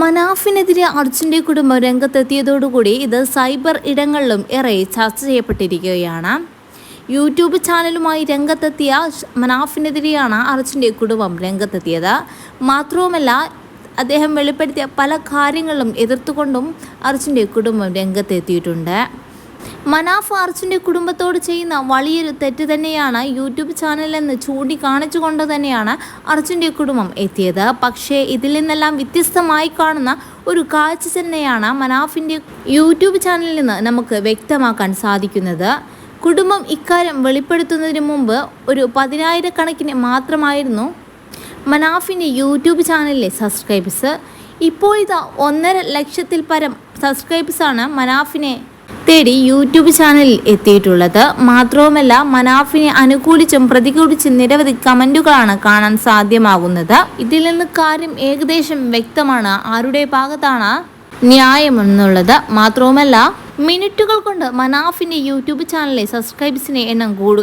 മനാഫിനെതിരെ അർജുന്റെ കുടുംബം രംഗത്തെത്തിയതോടുകൂടി ഇത് സൈബർ ഇടങ്ങളിലും ഏറെ ചർച്ച ചെയ്യപ്പെട്ടിരിക്കുകയാണ്. യൂട്യൂബ് ചാനലുമായി രംഗത്തെത്തിയ മനാഫിനെതിരെയാണ് അർജുന്റെ കുടുംബം രംഗത്തെത്തിയത്. മാത്രവുമല്ല അദ്ദേഹം വെളിപ്പെടുത്തിയ പല കാര്യങ്ങളിലും എതിർത്തുകൊണ്ടും അർജുന്റെ കുടുംബം രംഗത്തെത്തിയിട്ടുണ്ട്. മനാഫ് അർജുന്റെ കുടുംബത്തോട് ചെയ്യുന്ന വലിയൊരു തെറ്റ് തന്നെയാണ് യൂട്യൂബ് ചാനലെന്ന് ചൂണ്ടിക്കാണിച്ചുകൊണ്ട് തന്നെയാണ് അർജുന്റെ കുടുംബം എത്തിയത്. പക്ഷേ ഇതിൽ നിന്നെല്ലാം വ്യത്യസ്തമായി കാണുന്ന ഒരു കാഴ്ച തന്നെയാണ് മനാഫിന്റെ യൂട്യൂബ് ചാനലിൽ നിന്ന് നമുക്ക് വ്യക്തമാക്കാൻ സാധിക്കുന്നത്. കുടുംബം ഇക്കാര്യം വെളിപ്പെടുത്തുന്നതിന് മുമ്പ് ഒരു പതിനായിരക്കണക്കിന് മാത്രമായിരുന്നു മനാഫിന്റെ യൂട്യൂബ് ചാനലിലെ സബ്സ്ക്രൈബേഴ്സ്. ഇപ്പോൾ ഇതാ ഒന്നര ലക്ഷത്തിൽ പരം സബ്സ്ക്രൈബേഴ്സാണ് മനാഫിനെ തേടി യൂട്യൂബ് ചാനലിൽ എത്തിയിട്ടുള്ളത്. മാത്രവുമല്ല മനാഫിനെ അനുകൂലിച്ചും പ്രതികൂലിച്ചും നിരവധി കമന്റുകളാണ് കാണാൻ സാധ്യമാകുന്നത്. ഇതിൽ നിന്ന് കാര്യം ഏകദേശം വ്യക്തമാണ്. ആരുടെ ഭാഗത്താണ് ന്യായമെന്നുള്ളത്. മാത്രവുമല്ല മിനിറ്റുകൾ കൊണ്ട് മനാഫിന്റെ യൂട്യൂബ് ചാനലിലെ സബ്സ്ക്രൈബേഴ്സിനെ എണ്ണം കൂടും